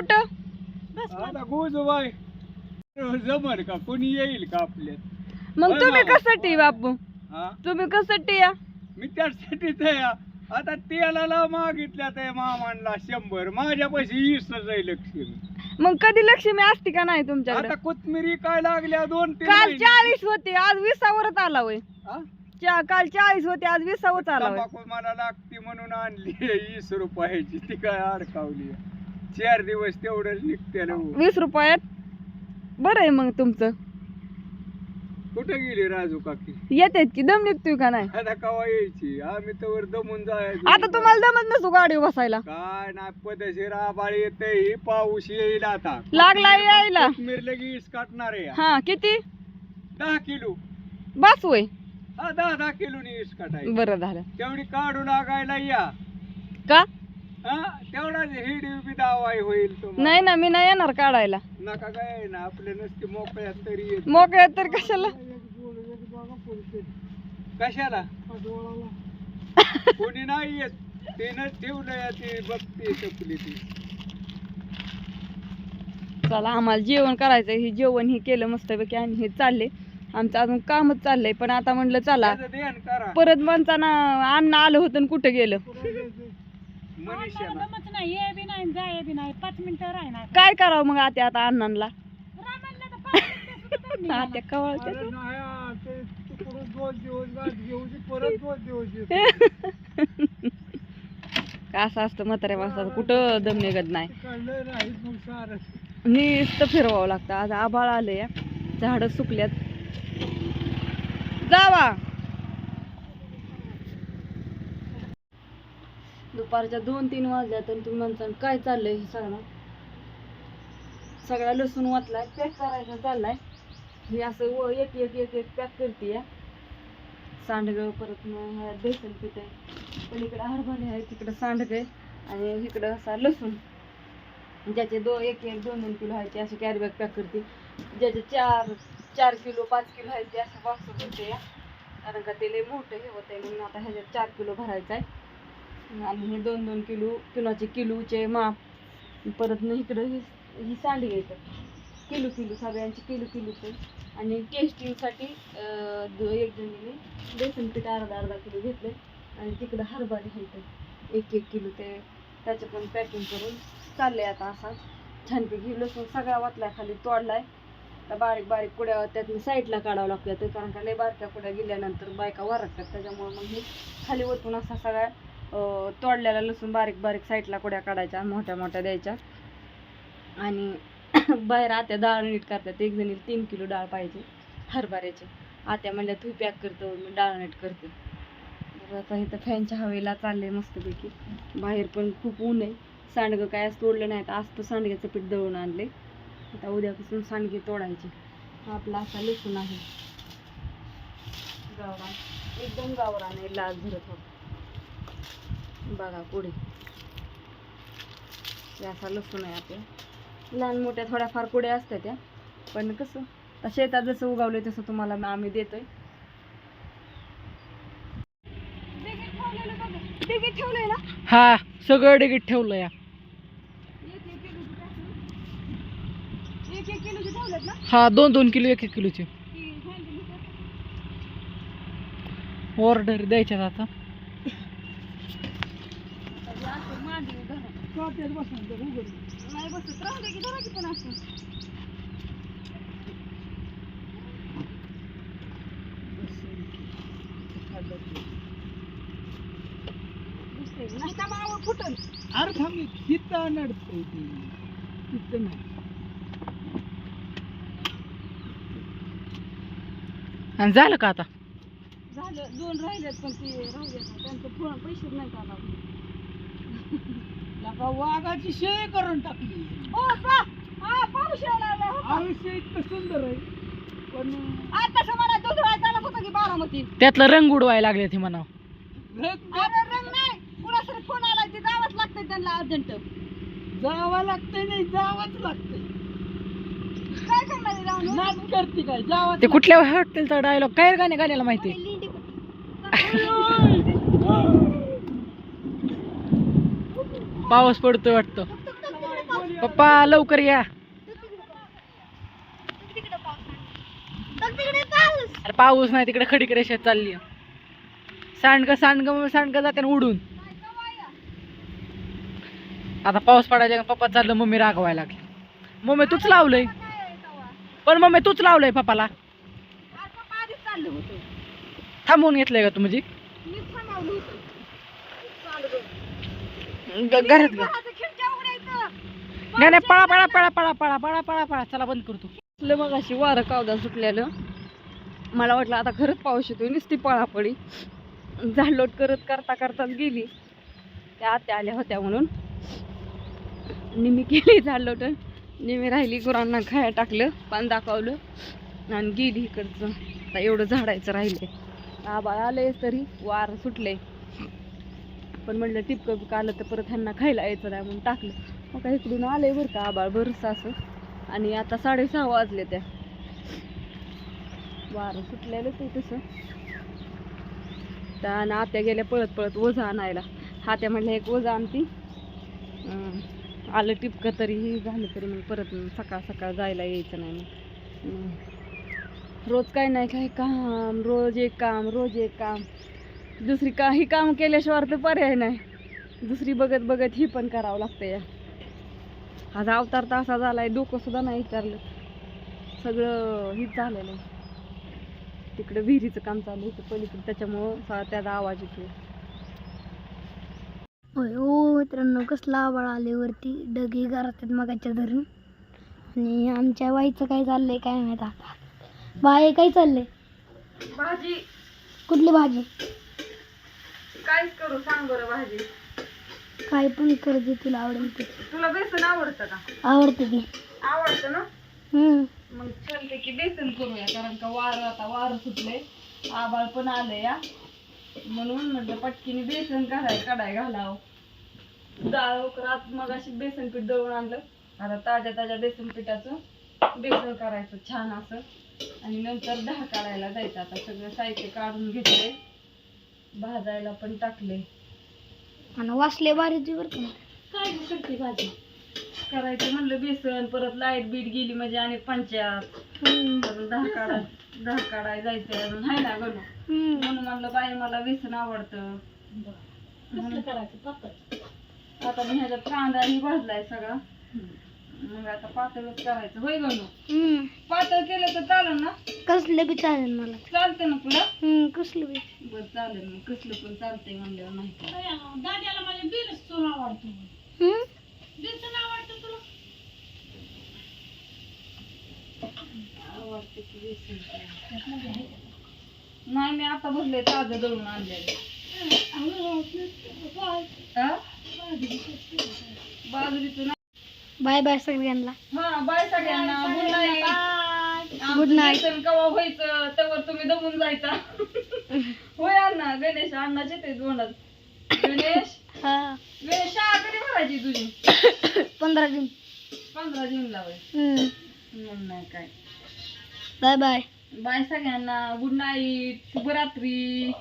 आता गोजूबाई का? कोणी येईल का आपल्यात मग तुम्ही. कसाठी बापू? हा? तुम्ही कसाठी या? मी त्यासाठीच आहे. हा. आता तेलाला मागितल्या त्या मामांना शंभर. माझ्या पैसे वीसच आहे लक्ष्मी. मग कधी लक्ष्मी असते का नाही तुमच्याकडे? आता कोथमिरी काय लागल्या? दोन तीन काल महिने. चाळीस होती आज विसावरच आला होय. हा? चा- काल चाळीस होती आज विसावरच आला होय. तंबाखू मला लागते म्हणून आणली. वीस रुपयाची. ती काय अडकावली चार दिवस तेवढंच निघते ना हो. वीस रुपयात? बरं आहे मग तुमचं. कुठे गेली राजू काकी? येतात की दम निघतोय का नाही? आता कवा यायची? आम्ही तर दमून जायचो. आता तुम्हाला दमत नसतो गाडीवर बसायला. काय ना पदशीर आबाळ येते ही पाऊस येईल आता. लागला यायला. कोथमीर लगेच काटणार आहे हा किती? दहा किलो. बस हा दहा दहा किलो वीस काटाय बरं झालं. तेवढी काढू लागायला या. का? हा? तेवढा हिडी बी दावाई होईल तुम्हाला. नाही ना मी नाही येणार काढायला. नका काय ना आपले नसते मोकळ्यात तरी येत. मोकळ्या तर कशाला? कशाला? कोणी नाही येत. त्यानं ठेवलंय ते बघते टपली ती. चला आम्हाला जेवण करायचं हे जेवण हे केलं मस्तपैकी आणि हे चालले. आमचं अजून कामच चाललंय पण आता म्हणलं चला त्याचं ध्यान करा. परत माणसाना अन्न आलं होतं आणि कुठं गेलं? काय करावं मग आता आता अण्णांना आता कवळते अरे नाही हा, ते तिकडून दोन दिवस गाठ घेऊची परत दोन दिवस येते. का असं असतं म्हाताऱ्या माणसाचं कुठं दम निघत नाही. काढलं नाही मग सारं. नुसतं फिरवावं लागतं. आज आभाळ आलं या झाडं सुकल्यात. जावा. दुपारच्या दोन तीन वाजल्या तर तुम्ही म्हणता काय चाललंय हे सगळं सगळा लसूण वाचलाय पॅक करायचा चाललाय. हे असं व एक एक एक एक पॅक करते या सांडगं परत मग बेसन पीठ आहे पण इकडं हरभरे आहे तिकडं सांडगं आहे आणि इकडं असा लसूण. ज्याचे दो एक एक दोन दोन किलो आहे ते असे कॅरी बॅग पॅक करते. ज्याचे चार चार किलो पाच किलो आहे ते असं बॉक्स भरते या कारण का ते लय मोठं हे होतं आहे म्हणून आता ह्याच्यात चार किलो भरायचं आहे. आणि हे दोन दोन किलो किलोचे किलोचे माप. परत ना इकडं ही ही सांडी येतं किलो किलो सगळ्यांचे किलो किलोचे आणि टेस्टिंगसाठी एक जणीने बेसन पीठ अर्धा अर्धा किलो घेतले आणि तिकडं हरभरे घ्यायचं एक एक किलो ते त्याचं पण पॅकिंग करून चाललंय आता असा. छानपैकी लसूण सगळा वाटलाय खाली तोडलाय. तर बारीक बारीक कुड्या त्यातून साईडला काढावं लागतं कारण का लय बारक्या कुड्या गेल्यानंतर बायका वरकतात त्याच्यामुळं मग हे खाली वतून असा सगळ्या तोडलेला लसूण बारीक बारीक साईडला कुड्या काढायच्या मोठ्या मोठ्या द्यायच्या. आणि बाहेर आत्या डाळ नीट करतात एक जणी तीन किलो डाळ पाहिजे हरभऱ्याची. आत्या म्हणल्या तू पॅक करतो मी डाळ नीट करते. तर आता इथं फॅनच्या हवेला चालले मस्तपैकी. बाहेर पण खूप ऊन आहे. सांडगं काय आज तोडलं नाही तर आज तर सांडग्याचं पीठ दळून आणले आता उद्यापासून सांडगे तोडायचे. हा आपला असा लसूण आहे. गावरान. एकदम गावरान आहे लाल झरत होता. बघा पुढे. असा लसूण आहे आपला. लहान मोठ्या थोड्याफार कुड्या असतात त्या. पण कसं शेतात जसं उगवलं तसं तुम्हाला आम्ही देतोय. हा सगळं डिगीट ठेवलं या. एक एक किलोचे ठेवलेत ना? हा दोन दोन किलो एक एक किलोचे. ऑर्डर द्यायच्यात आता. नाही बसत राहू दे की धरा की पण असं. नाही का मावं फुटल. अरे थांब तिथं नडतंय ती तिथं नाही. आणि झालं का आता? झालं दोन राहिलेत पण ते राहू देत त्यांचं पैसे नाही का लका वाघाची शेय करून टाकली. हा हो का? आयुष्य इतकं सुंदर आहे. पण आता मला दूध राहायला होतं की बारामती? त्यातलं रंग उडवायला लागले ते म्हणा रंग? अरे रंग नाही. फोन आला ते जावंच लागतंय त्यांना अर्जंट. जावं लागतंय नाही जावंच लागतंय. काय करणार आहे जाऊन नाच करते काय? जावं ते कुठल्या हॉटेलचा डायलॉग काय गाणे गाण्याला माहिती पाऊस पडतोय वाटतं. पप्पा लवकर या. अरे पाऊस नाही तिकडे खडीक रेषा चालली सांडग सांडग सांडग जाते उडून. आता पाऊस पडायचा पप्पा चाललं मम्मी रागवायला लागली. मम्मी तूच लावलंय. पण मम्मी तूच लावलंय पप्पाला. थांबवून घेतलंय का तू म्हणजे मी थांबवलं होतं ग- घरात नाही नाही पळा पळा पळा पळा पळा पळा पळा पळा. चला बंद करतो. असलं मग अशी वारं कावदा सुटलेलं मला वाटलं आता खरंच पाऊस येतोय नुसती पळापळी. झाडलोट करत करता करताच गेली. त्या आत्या आल्या होत्या म्हणून. निमी केली झाडलोट. निमी राहिली गुरांना खाया टाकलं पान दाखवलं आणि गेली इकडचं. आता एवढं झाडायचं राहिले आबाळ आले तरी वार सुटले पण म्हणलं टिपकं आलं तर परत ह्यांना खायला यायचं नाही म्हणून टाकलं. मग काय इकडून आले बरं का आबाळ बरंच असं आणि आता साडेसहा वाजले त्या. वारं सुटलेलं ते तसं. त्या आणि आत्या गेल्या पळत पळत ओझा आणायला. हात्या म्हणल्या एक ओझा आणती. आलं टिपकं तरी हे झालं तरी मग परत सकाळ सकाळ जायला यायचं नाही मग. रोज काय नाही काय काम रोज एक काम रोज एक काम. दुसरी काही काम केल्याशिवाय तर पर्याय नाही. दुसरी बघत बघत ही पण करावं लागतं या. आज अवतार तर असा झालाय डोकं सुद्धा नाही विचारलं. सगळं हीच झालेलं आहे. तिकडं विहिरीचं काम चालू होतं पलीकडे त्याच्यामुळं सा- त्याचा आवाज येतो होय हो मित्रांनो कसला आबाळ आले वरती डगी घरात मगाच्या धरून आणि आमच्या बाईचं काय चाललंय काय माहीत आता. बाई काय चाललंय? भाजी. कुठली भाजी? कायच करू सांग बरं भाजी. काय पण कर दे तुला आवडेल ते तुला बेसन आवडतं का? आवडते ती आवडतं ना? हम्म. मग चालते की बेसन करूया कारण का वार आता वार सुटले आबाळ पण आले या म्हणून म्हटलं पटकीने बेसन काढाय काढाय घालावं. डाळ आज मग अशी बेसन पीठ दळून आणलं. आता ताज्या ताज्या बेसन पिठाचं बेसन करायचं छान असं. आणि नंतर दहा काढायला जायचं आता सगळं साहित्य काढून घेतले भाजायला पण टाकले. आणि वासले भारी बरं का. काय गं करते भाजी? करायचं म्हणलं बेसन परत लाइट बीट गेली म्हणजे आणि पंचायत. अजून दहा काढा दहा काढाय जायचंय अजून. हाय ना गणू? हम्म. म्हणून म्हणलं बाई मला बेसन आवडतं. आता मी ह्याच्यात कांदा ही भाजलाय सगळा. मग आता पातळच करायचं. होय गणू? हम्म. पातळ केलं तर चालेल ना? कसलं बी चालेल मला. चालतं ना तुला हम्म, कसलं बी. बरं चालेल मग. कसलं पण चालतंय म्हणल्यावर नाही का. हम्म? आवडते की बेसन नाही मी आता बसले ताजं दळून आणलेलं. हा? बाजरीचं नाही बाय बाय सगळ्यांना. हा बाय सगळ्यांना. Good night Good night. कवा व्हायचं? तेव्हा तुम्ही दमून जायचा. अण्णाचे ते गणेश हा. गणेश शाळा कधी भरायची तुझी? पंधरा जून. पंधरा जूनला हम्म. मग नाही काय. Bye bye. बाय सगळ्यांना. Good night. शुभरात्री.